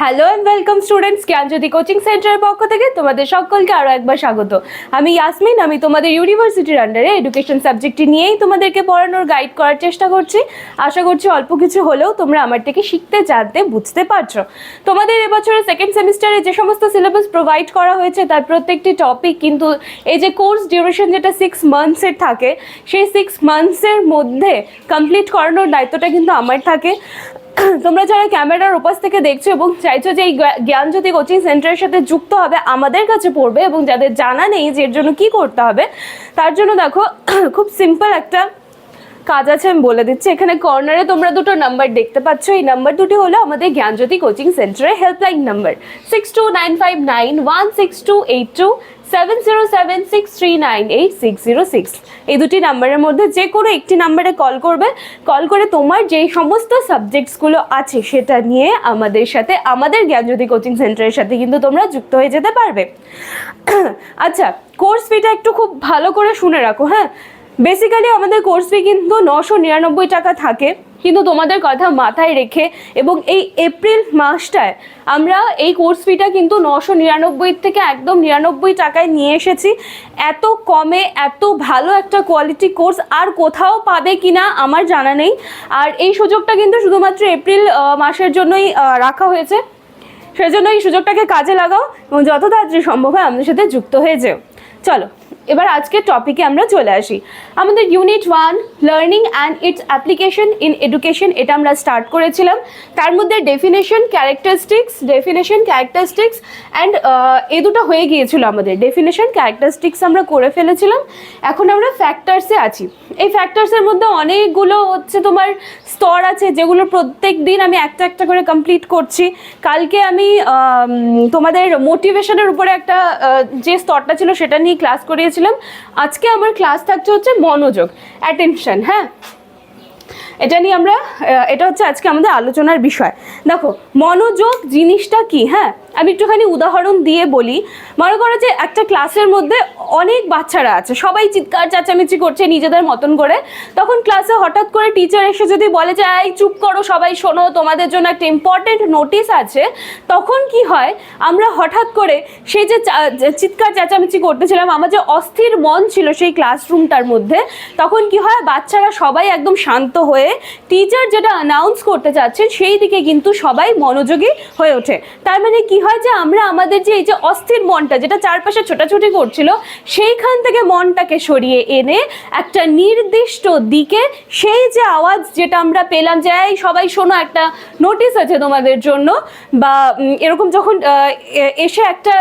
Hello and welcome students Gyanjyoti coaching সেন্টারের পক্ষ থেকে তোমাদের সকলকে আরও একবার স্বাগত। আমি ইয়াসমিন আমি তোমাদের ইউনিভার্সিটির আন্ডারে এডুকেশন সাবজেক্টটি নিয়েই তোমাদেরকে পড়ানোর গাইড করার চেষ্টা করছি। আশা করছি অল্প কিছু হলেও তোমরা আমার থেকে শিখতে, জানতে, বুঝতে পারছ। তোমাদের এবছরের সেকেন্ড সেমিস্টারে যে সমস্ত সিলেবাস প্রোভাইড করা হয়েছে, তার প্রত্যেকটি টপিক কিন্তু এই যে কোর্স ডিউরেশন যেটা সিক্স মান্থসের থাকে, সেই সিক্স মান্থসের মধ্যে কমপ্লিট করানোর দায়িত্বটা কিন্তু আমার থাকে। তোমরা যারা ক্যামেরার উপাস থেকে দেখছ এবং চাইছো যে এই জ্ঞান জ্ঞানজ্যোতি কোচিং সেন্টারের সাথে যুক্ত হবে, আমাদের কাছে পড়বে এবং যাদের জানা নেই যে এর জন্য কি করতে হবে, তার জন্য দেখো, খুব সিম্পল একটা কাজ আছে, আমি বলে দিচ্ছি। এখানে কর্নারে তোমরা দুটো নাম্বার দেখতে পাচ্ছ। এই নাম্বার দুটি হলো আমাদের জ্ঞানজ্যোতি কোচিং সেন্টারের helpline number six two nine five nine one six two eight two seven zero seven six three nine eight six zero six এই দুটি নাম্বারের মধ্যে যে কোনো একটি নাম্বারে কল করবে। কল করে তোমার যেই সমস্ত সাবজেক্টসগুলো আছে, সেটা নিয়ে আমাদের সাথে, আমাদের জ্ঞানজ্যোতি কোচিং সেন্টারের সাথে কিন্তু তোমরা যুক্ত হয়ে যেতে পারবে। আচ্ছা কোর্স ফিটা একটু খুব ভালো করে শুনে রাখো হ্যাঁ? বেসিক্যালি আমাদের কোর্স ফি কিন্তু নশো নিরানব্বই টাকা থাকে। কিন্তু তোমাদের কথা মাথায় রেখে এবং এই এপ্রিল মাসটায় আমরা এই কোর্স ফিটা কিন্তু নশো নিরানব্বই থেকে একদম নিরানব্বই টাকায় নিয়ে এসেছি। এত কমে, এত ভালো একটা কোয়ালিটি কোর্স আর কোথাও পাবে কিনা আমার জানা নেই। আর এই সুযোগটা কিন্তু শুধুমাত্র এপ্রিল মাসের জন্যই রাখা হয়েছে। সেজন্য এই সুযোগটাকে কাজে লাগাও এবং যত তাড়াতাড়ি সম্ভব হয় আমাদের সাথে যুক্ত হয়ে যেও। চলো। এবার আজকের টপিকে আমরা চলে আসি। আমাদের unit one learning and its application in education এটা আমরা স্টার্ট করেছিলাম। তার মধ্যে definition characteristics definition characteristics and এ দুটো হয়ে গিয়েছিল আমাদের। ডেফিনেশন ক্যারেক্টারিস্টিক্স আমরা করে ফেলেছিলাম। এখন আমরা ফ্যাক্টরসে আছি। এই ফ্যাক্টরসের মধ্যে অনেকগুলো হচ্ছে তোমার স্তর আছে, যেগুলো প্রত্যেক দিন আমি একটা একটা করে কমপ্লিট করছি। কালকে আমি তোমাদের মোটিভেশনের উপরে একটা যে স্তরটা ছিল সেটা নিয়ে ক্লাস করিয়েছিলাম আজকে আমার ক্লাস থাকছে হচ্ছে মনোযোগ অ্যাটেনশন হ্যাঁ? এটা নিয়ে আমরা এটা হচ্ছে আজকে আমাদের আলোচনার বিষয়। দেখো, মনোযোগ জিনিসটা কি হ্যাঁ? আমি একটুখানি উদাহরণ দিয়ে বলি। মনে করো যে একটা ক্লাসের মধ্যে অনেক বাচ্চারা আছে, সবাই চিৎকার, চেঁচামেচি করছে নিজেদের মতন করে। তখন ক্লাসে হঠাৎ করে টিচার এসে যদি বলে যে, এই চুপ করো সবাই, শোনো, তোমাদের জন্য একটা ইম্পর্টেন্ট নোটিশ আছে। তখন কি হয়, আমরা হঠাৎ করে সেই যে চিৎকার, চেঁচামেচি করতেছিলাম, আমার যে অস্থির মন ছিল সেই ক্লাসরুমটার মধ্যে, তখন কি হয়, বাচ্চারা সবাই একদম শান্ত হয়ে টিচার যেটা অ্যানাউন্স করতে চাচ্ছেন সেই দিকে কিন্তু সবাই মনোযোগী হয়ে ওঠে। তার মানে কি হয় যে, আমরা আমাদের যে এই যে অস্থির মনটা, যেটা চারপাশে ছোটাছুটি করছিল সেইখান থেকে মনটাকে সরিয়ে এনে একটা নির্দিষ্ট দিকে সেই যে আওয়াজ যেটা আমরা পেলাম যে, এই সবাই শোনো, একটা নোটিশ আছে তোমাদের জন্য। বা এরকম যখন এসে একটা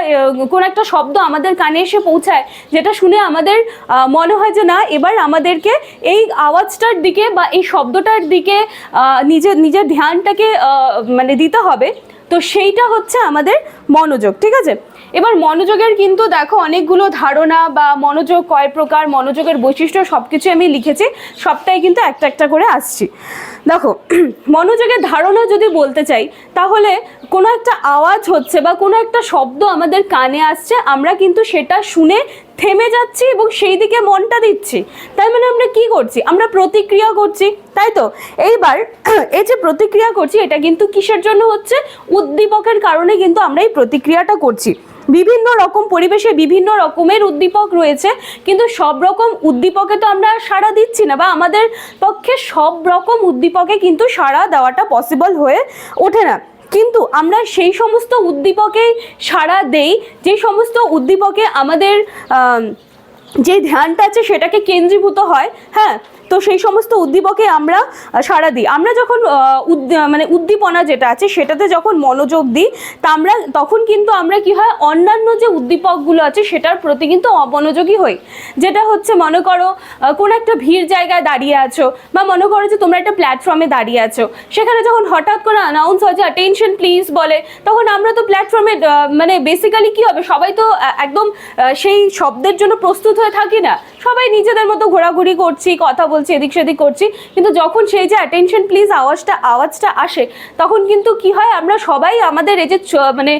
কোন একটা শব্দ আমাদের কানে এসে পৌঁছায়, যেটা শুনে আমাদের মনে হয় যে, না, এবার আমাদেরকে এই আওয়াজটার দিকে বা এই শব্দটার দিকে নিজের নিজের ধ্যানটাকে মানে দিতে হবে। তো সেইটা হচ্ছে আমাদের মনোযোগ, ঠিক আছে? এবার মনোযোগের কিন্তু দেখো অনেকগুলো ধারণা বা মনোযোগ কয় প্রকার, মনোযোগের বৈশিষ্ট্য সব কিছু আমি লিখেছি, সবটাই কিন্তু একটা একটা করে আসছি। দেখো, মনোযোগের ধারণা যদি বলতে চাই, তাহলে কোনো একটা আওয়াজ হচ্ছে বা কোনো একটা শব্দ আমাদের কানে আসছে, আমরা কিন্তু সেটা শুনে থেমে যাচ্ছি এবং সেই দিকে মনটা দিচ্ছি। তার মানে আমরা কি করছি? আমরা প্রতিক্রিয়া করছি। তাই তো? এইবার এই যে প্রতিক্রিয়া করছি, এটা কিন্তু কিসের জন্য হচ্ছে? উদ্দীপকের কারণে কিন্তু আমরা এই প্রতিক্রিয়াটা করছি। বিভিন্ন রকম পরিবেশে বিভিন্ন রকমের উদ্দীপক রয়েছে, কিন্তু সব রকম উদ্দীপকে তো আমরা সাড়া দিচ্ছি না, বা আমাদের পক্ষে সব রকম উদ্দীপকে কিন্তু সাড়া দেওয়াটা পসিবল হয়ে ওঠে না। কিন্তু আমরা সেই সমস্ত উদ্দীপকেই সাড়া দেই, যে সমস্ত উদ্দীপকে আমাদের যে ধ্যানটা আছে সেটাকে কেন্দ্রীভূত হয় হ্যাঁ? তো সেই সমস্ত উদ্দীপকে আমরা সাড়া দিই। আমরা যখন মানে উদ্দীপনা যেটা আছে, সেটাতে যখন মনোযোগ দিই, তা আমরা, তখন কিন্তু আমরা কি হয়, অন্যান্য যে উদ্দীপকগুলো আছে, সেটার প্রতি কিন্তু অমনোযোগী হই। যেটা হচ্ছে, মনে করো কোনো একটা ভিড় জায়গায় দাঁড়িয়ে আছো, বা মনে করো যে তোমরা একটা প্ল্যাটফর্মে দাঁড়িয়ে আছো, সেখানে যখন হঠাৎ করে অ্যানাউন্স হয় যে অ্যাটেনশন প্লিজ বলে, তখন আমরা তো প্ল্যাটফর্মে মানে বেসিক্যালি কি হবে? সবাই তো একদম সেই শব্দের জন্য প্রস্তুত হয়ে থাকি না। সবাই নিজেদের মতো ঘোরাঘুরি করছি, কথা বলছি বলছি, এদিক সেদিক করছি। কিন্তু যখন সেই যে অ্যাটেনশন প্লিজ আওয়াজটা আওয়াজটা আসে, তখন কিন্তু কি হয়, আমরা সবাই আমাদের এই যে মানে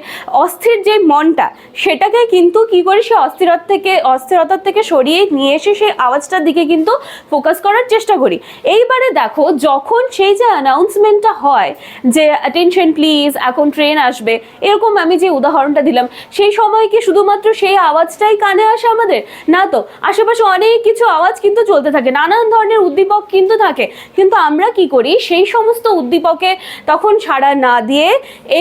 অস্থির যে মনটা, সেটাকে কিন্তু কি করি, সে অস্থিরতা থেকে, অস্থিরতার থেকে সরিয়ে নিয়ে এসে সেই আওয়াজটার দিকে কিন্তু ফোকাস করার চেষ্টা করি। এইবারে দেখো, যখন সেই যে অ্যানাউন্সমেন্টটা হয়, যে অ্যাটেনশন প্লিজ এখন ট্রেন আসবে, এরকম আমি যে উদাহরণটা দিলাম, সেই সময় কি শুধুমাত্র সেই আওয়াজটাই কানে আসে আমাদের? না তো, আশেপাশে অনেক কিছু আওয়াজ কিন্তু চলতে থাকে, নানান ধরনের উদ্দীপক কিন্তু থাকে। কিন্তু আমরা কি করি? সেই সমস্ত উদ্দীপকে তখন সাড়া না দিয়ে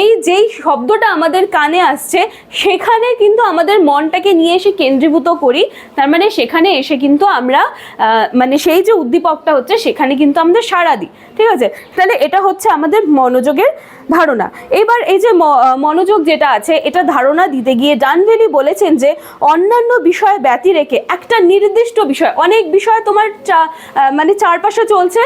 এই যেই শব্দটা আমাদের কানে আসছে, সেখানে কিন্তু আমাদের মনটাকে নিয়ে এসে কেন্দ্রীভূত করি। তার মানে সেখানে এসে কিন্তু আমরা মানে সেই যে উদ্দীপকটা হচ্ছে, সেখানে কিন্তু আমাদের সাড়া দিই। ঠিক আছে? তাহলে এটা হচ্ছে আমাদের মনোযোগের ধারণা। এবার এই যে মনোযোগ যেটা আছে, এটা ধারণা দিতে গিয়ে ডানভেলি বলেছেন যে, অন্যান্য বিষয় ব্যতি রেখে একটা নির্দিষ্ট বিষয়, অনেক বিষয় তোমার মানে চারপাশে চলছে,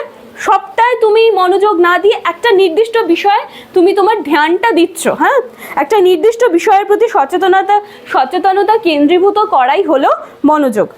সবটাই তুমি মনোযোগ না দিয়ে একটা নির্দিষ্ট বিষয়ে তুমি তোমার ধ্যানটা দিচ্ছ হ্যাঁ? একটা নির্দিষ্ট বিষয়ের প্রতি সচেতনতা সচেতনতা কেন্দ্রীভূত করাই হলো মনোযোগ।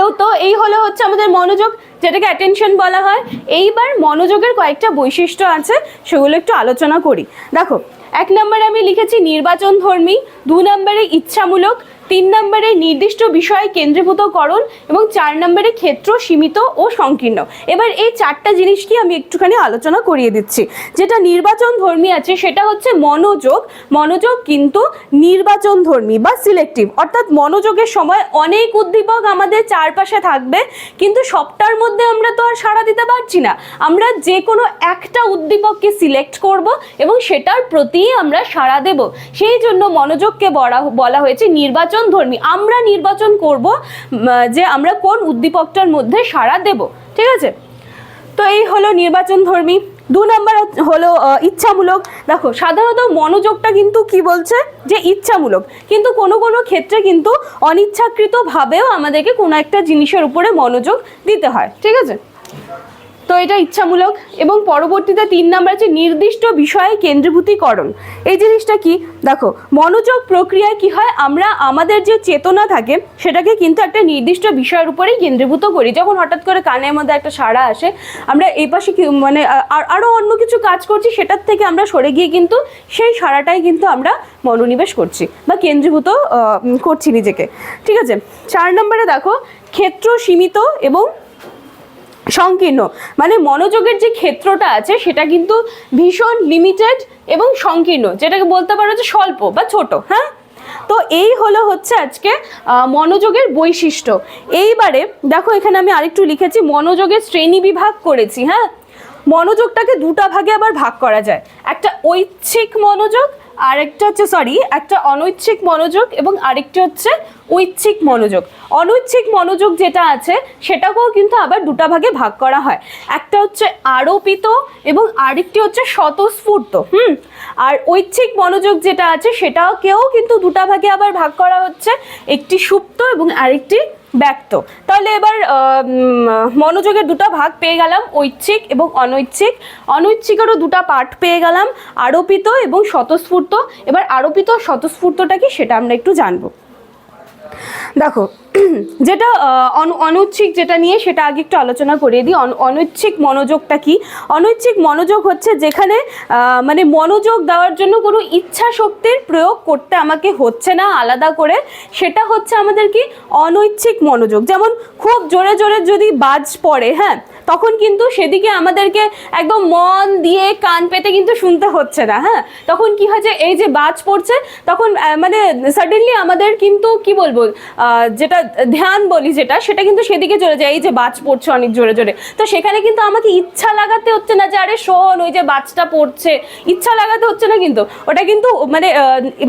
এও তো এই হলো হচ্ছে আমাদের মনোযোগ, যেটাকে অ্যাটেনশন বলা হয়। এইবার মনোযোগের কয়েকটা বৈশিষ্ট্য আছে, সেগুলো একটু আলোচনা করি। দেখো, এক নম্বরে আমি লিখেছি নির্বাচন ধর্মী দু নম্বরে ইচ্ছামূলক তিন নম্বরে নির্দিষ্ট বিষয় কেন্দ্রীভূতকরণ এবং চার নম্বরে ক্ষেত্র সীমিত ও সংকীর্ণ। এবার এই চারটা জিনিস কি আমি একটুখানি আলোচনা করিয়ে দিচ্ছি। যেটা নির্বাচন ধর্মী আছে, সেটা হচ্ছে মনোযোগ। মনোযোগ কিন্তু নির্বাচন ধর্মী বা সিলেক্টিভ। অর্থাৎ মনোযোগের সময় অনেক উদ্দীপক আমাদের চারপাশে থাকবে, কিন্তু সবটার মধ্যে আমরা তো আর সাড়া দিতে পারছি না। আমরা যে কোনো একটা উদ্দীপককে সিলেক্ট করব এবং সেটার প্রতি আমরা সাড়া দেব। সেই জন্য মনোযোগকে বলা বলা হয়েছে নির্বাচন ধর্মী আমরা নির্বাচন করব যে আমরা কোন উদ্দীপকটার মধ্যে সাড়া দেব, ঠিক আছে? তো এই হলো নির্বাচন ধর্মী দু নম্বর হলো ইচ্ছামূলক। দেখো, সাধারণত মনোযোগটা কিন্তু কি বলছে? যে ইচ্ছামূলক। কিন্তু কোনো কোনো ক্ষেত্রে কিন্তু অনিচ্ছাকৃতভাবেও আমাদেরকে কোনো একটা জিনিসের উপরে মনোযোগ দিতে হয়, ঠিক আছে? তো এটা ইচ্ছামূলক এবং পরবর্তীতে তিন নাম্বার আছে নির্দিষ্ট বিষয়ে কেন্দ্রীভূতিকরণ। এই জিনিসটা কি? দেখো, মনোযোগ প্রক্রিয়ায় কি হয়? আমরা, আমাদের যে চেতনা থাকে, সেটাকে কিন্তু একটা নির্দিষ্ট বিষয়ের উপরেই কেন্দ্রীভূত করি। যখন হঠাৎ করে কানের মধ্যে একটা সাড়া আসে, আমরা এই পাশে মানে আর- আরও অন্য কিছু কাজ করছি, সেটার থেকে আমরা সরে গিয়ে কিন্তু সেই সাড়াটাই কিন্তু আমরা মনোনিবেশ করছি বা কেন্দ্রীভূত করছি নিজেকে। ঠিক আছে? চার নম্বরে দেখো, ক্ষেত্র সীমিত এবং সংকীর্ণ। মানে মনোযোগের যে ক্ষেত্রটা আছে, সেটা কিন্তু ভীষণ লিমিটেড এবং সংকীর্ণ, যেটাকে বলতে পারো যে স্বল্প বা ছোট হ্যাঁ? তো এই হলো হচ্ছে আজকে মনোযোগের বৈশিষ্ট্য। এইবারে, দেখো এখানে আমি আরেকটু লিখেছি, মনোযোগের শ্রেণি বিভাগ করেছি হ্যাঁ? মনোযোগটাকে দুটা ভাগে আবার ভাগ করা যায়। একটা ঐচ্ছিক মনোযোগ আরেকটা হচ্ছে সরি একটা অনৈচ্ছিক মনোযোগ এবং আরেকটি হচ্ছে ঐচ্ছিক মনোযোগ। অনৈচ্ছিক মনোযোগ যেটা আছে, সেটাকেও কিন্তু আবার দুটা ভাগে ভাগ করা হয়। একটা হচ্ছে আরোপিত এবং আরেকটি হচ্ছে স্বতঃস্ফূর্ত, হুম? আর ঐচ্ছিক মনোযোগ যেটা আছে, সেটাকেও কিন্তু দুটা ভাগে আবার ভাগ করা হচ্ছে। একটি সুপ্ত এবং আরেকটি ব্যক্ত। তাহলে এবার মনোযোগের দুটো ভাগ পেয়ে গেলাম, ঐচ্ছিক এবং অনৈচ্ছিক। অনৈচ্ছিকেরও দুটো পার্ট পেয়ে গেলাম, আরোপিত এবং স্বতঃস্ফূর্ত। এবার আরোপিত স্বতঃস্ফূর্তটা কি সেটা আমরা একটু জানব। দেখো, যেটা অনুচ্ছিক যেটা নিয়ে সেটা আগে একটু আলোচনা করিয়ে দিই। অনৈচ্ছিক মনোযোগটা কি? অনৈচ্ছিক মনোযোগ হচ্ছে যেখানে মানে মনোযোগ দেওয়ার জন্য কোনো ইচ্ছা শক্তির প্রয়োগ করতে আমাকে হচ্ছে না আলাদা করে। সেটা হচ্ছে আমাদের কি? অনৈচ্ছিক মনোযোগ। যেমন খুব জোরে জোরে যদি বাজ পড়ে হ্যাঁ তখন কিন্তু সেদিকে আমাদেরকে একদম মন দিয়ে কান পেতে কিন্তু শুনতে হচ্ছে না হ্যাঁ? তখন কি হয় যে এই যে বাজ পড়ছে, তখন মানে সাডেনলি আমাদের কিন্তু কি বলব যেটা ধ্যান বলি যেটা, সেটা কিন্তু সেদিকে চলে যায়, এই যে বাজ পড়ছে অনেক জোরে জোরে। তো সেখানে কিন্তু আমাকে ইচ্ছা লাগাতে হচ্ছে না যে, আরে শোন, ওই যে বাজটা পড়ছে, ইচ্ছা লাগাতে হচ্ছে না কিন্তু। ওটা কিন্তু মানে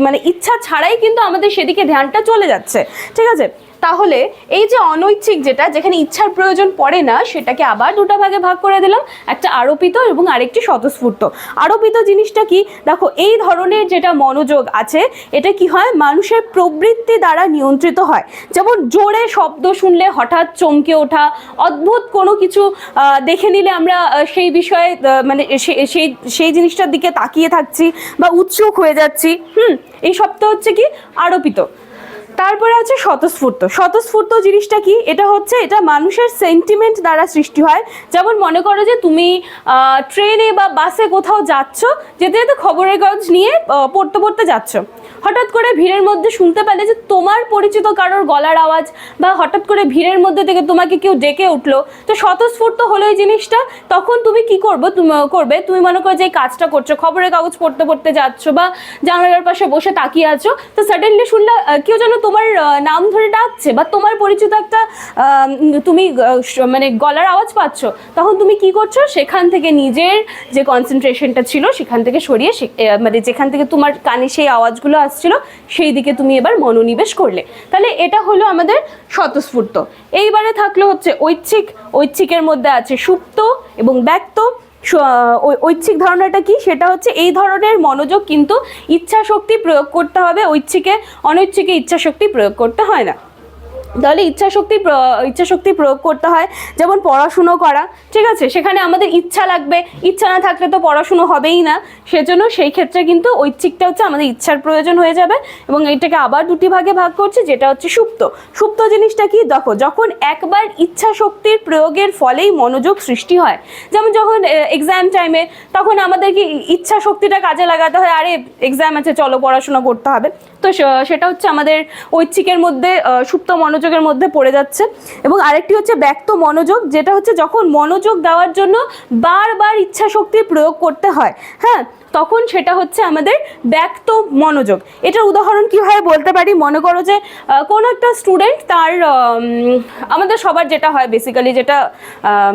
মানে ইচ্ছা ছাড়াই কিন্তু আমাদের সেদিকে ধ্যানটা চলে যাচ্ছে, ঠিক আছে? তাহলে এই যে অনৈচ্ছিক যেটা, যেখানে ইচ্ছার প্রয়োজন পড়ে না, সেটাকে আবার দুটো ভাগে ভাগ করে দিলাম। একটা আরোপিত এবং আরেকটি স্বতঃস্ফূর্ত। আরোপিত জিনিসটা কি? দেখো, এই ধরনের যেটা মনোযোগ আছে, এটা কি হয়? মানুষের প্রবৃত্তি দ্বারা নিয়ন্ত্রিত হয়। যেমন জোরে শব্দ শুনলে হঠাৎ চমকে ওঠা, অদ্ভুত কোনো কিছু দেখে নিলে আমরা সেই বিষয়ে মানে সেই সেই জিনিসটার দিকে তাকিয়ে থাকছি বা উৎসুক হয়ে যাচ্ছি। হুম, এই সবটা হচ্ছে কি? আরোপিত। তারপরে আছে স্বতঃস্ফূর্ত। স্বতঃস্ফূর্ত জিনিসটা কি? এটা হচ্ছে, এটা মানুষের সেন্টিমেন্ট দ্বারা সৃষ্টি হয়। যেমন মনে করো যে তুমি ট্রেনে বা বাসে কোথাও যাচ্ছ, যেতে যেতে খবরের কাগজ নিয়ে পড়তে পড়তে যাচ্ছ। হঠাৎ করে ভিড়ের মধ্যে শুনতে পেলে যে তোমার পরিচিত কারোর গলার আওয়াজ বা হঠাৎ করে ভিড়ের মধ্যে থেকে তোমাকে কেউ ডেকে উঠল। তো স্বতঃস্ফূর্ত হলো এই জিনিসটা। তখন তুমি কি করব? তুমি করবে, তুমি মনে করো যে এই কাজটা করছ, খবরের কাগজ পড়তে পড়তে যাচ্ছ বা জানালার পাশে বসে তাকিয়ে আছো। তো সাডেনলি শুনলে কেউ যেন তোমার নাম ধরে ডাকছে বা তোমার পরিচিত একটা তুমি মানে গলার আওয়াজ পাচ্ছ, তখন তুমি কি করছ? সেখান থেকে নিজের যে কনসেন্ট্রেশনটা ছিল, সেখান থেকে সরিয়ে মানে যেখান থেকে তোমার কানে সেই আওয়াজগুলো আসছিল, সেই দিকে তুমি এবার মনোনিবেশ করলে। তাহলে এটা হলো আমাদের স্বতঃস্ফূর্ত। এইবারে থাকল হচ্ছে ঐচ্ছিক, ঐচ্ছিকের মধ্যে আছে সুপ্ত এবং ব্যক্ত। ঐচ্ছিক ধারণাটা কি? সেটা হচ্ছে এই ধরনের মনোযোগ কিন্তু ইচ্ছা শক্তি প্রয়োগ করতে হবে। ঐচ্ছিকে, অনৈচ্ছিকে ইচ্ছা শক্তি প্রয়োগ করতে হয় না। তাহলে ইচ্ছা শক্তি ইচ্ছা শক্তি প্রয়োগ করতে হয়, যেমন পড়াশুনো করা, ঠিক আছে? সেখানে আমাদের ইচ্ছা লাগবে, ইচ্ছা না থাকলে তো পড়াশুনো হবেই না। সেজন্য সেই ক্ষেত্রে কিন্তু ঐচ্ছিকটা হচ্ছে আমাদের ইচ্ছার প্রয়োজন হয়ে যাবে এবং এটাকে আবার দুটি ভাগে ভাগ করছি, যেটা হচ্ছে সুপ্ত। সুপ্ত জিনিসটা কি? দেখো, যখন একবার ইচ্ছা শক্তির প্রয়োগের ফলেই মনোযোগ সৃষ্টি হয়, যেমন যখন এক্সাম টাইমে তখন আমাদের কি ইচ্ছা শক্তিটা কাজে লাগাতে হয়, আরে এক্সাম আছে, চলো, পড়াশোনা করতে হবে। তো সেটা হচ্ছে আমাদের ঐচ্ছিকের মধ্যে সুপ্ত মনোযোগের মধ্যে পড়ে যাচ্ছে। এবং আরেকটি হচ্ছে ব্যক্ত মনোযোগ, যেটা হচ্ছে যখন মনোযোগ দেওয়ার জন্য বারবার ইচ্ছা শক্তির প্রয়োগ করতে হয় হ্যাঁ? তখন সেটা হচ্ছে আমাদের ব্যক্ত মনোযোগ। এটার উদাহরণ কীভাবে বলতে পারি? মনে করো যে কোনো একটা স্টুডেন্ট তার আমাদের সবার যেটা হয় বেসিক্যালি যেটা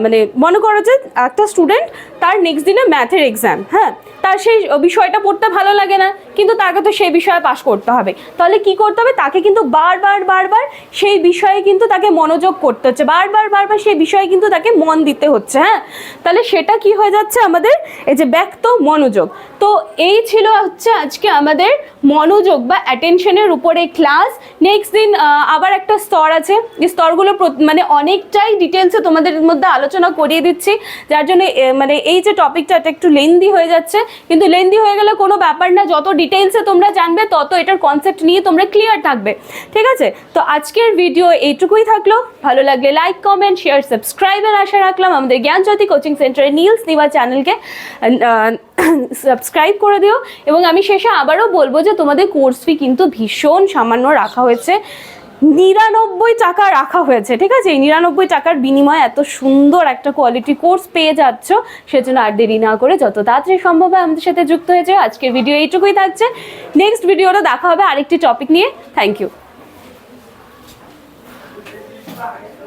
মানে মনে করো যে একটা স্টুডেন্ট তার নেক্সট দিনে ম্যাথের এক্সাম হ্যাঁ? তার সেই বিষয়টা পড়তে ভালো লাগে না, কিন্তু তাকে তো সেই বিষয়ে পাশ করতে হবে। তাহলে কি করতে হবে? তাকে কিন্তু বারবার বারবার সেই বিষয়ে কিন্তু তাকে মনোযোগ করতে হচ্ছে। বারবার বারবার সেই বিষয়ে কিন্তু তাকে মন দিতে হচ্ছে হ্যাঁ? তাহলে সেটা কি হয়ে যাচ্ছে আমাদের? এই যে ব্যক্ত মনোযোগ। তো এই ছিল হচ্ছে আজকে আমাদের মনোযোগ বা অ্যাটেনশনের উপরে ক্লাস নেক্সট দিন আবার একটা স্তর আছে। যে স্তরগুলো মানে অনেকটাই ডিটেলসে তোমাদের মধ্যে আলোচনা করিয়ে দিচ্ছি। যার জন্য মানে এই যে টপিকটা এটা একটু লেন্দি হয়ে যাচ্ছে, কিন্তু লেন্দি হয়ে গেলে কোনো ব্যাপার না, যত ডিটেলসে তোমরা জানবে, তত এটার কনসেপ্ট নিয়ে তোমরা ক্লিয়ার থাকবে। ঠিক আছে? তো আজকের ভিডিও এইটুকুই থাকল। ভালো লাগলে লাইক কমেন্ট শেয়ার সাবস্ক্রাইবের আশা রাখলাম। আমাদের জ্ঞানজ্যোতি কোচিং সেন্টারের নীলস নিবা চ্যানেলকে সাবস্ক্রাইব করে দিও। এবং আমি শেষে আবারও বলব যে তোমাদের কোর্স ফি কিন্তু ভীষণ সামান্য রাখা হয়েছে। নিরানব্বই টাকা রাখা হয়েছে, ঠিক আছে? এই নিরানব্বই টাকার বিনিময়ে এত সুন্দর একটা কোয়ালিটি কোর্স পেয়ে যাচ্ছ, সেজন্য আর দেরি না করে যত তাড়াতাড়ি সম্ভব হয় আমাদের সাথে যুক্ত হয়েছে আজকের ভিডিও এইটুকুই থাকছে। নেক্সট ভিডিওটা দেখা হবে আরেকটি টপিক নিয়ে। Thank you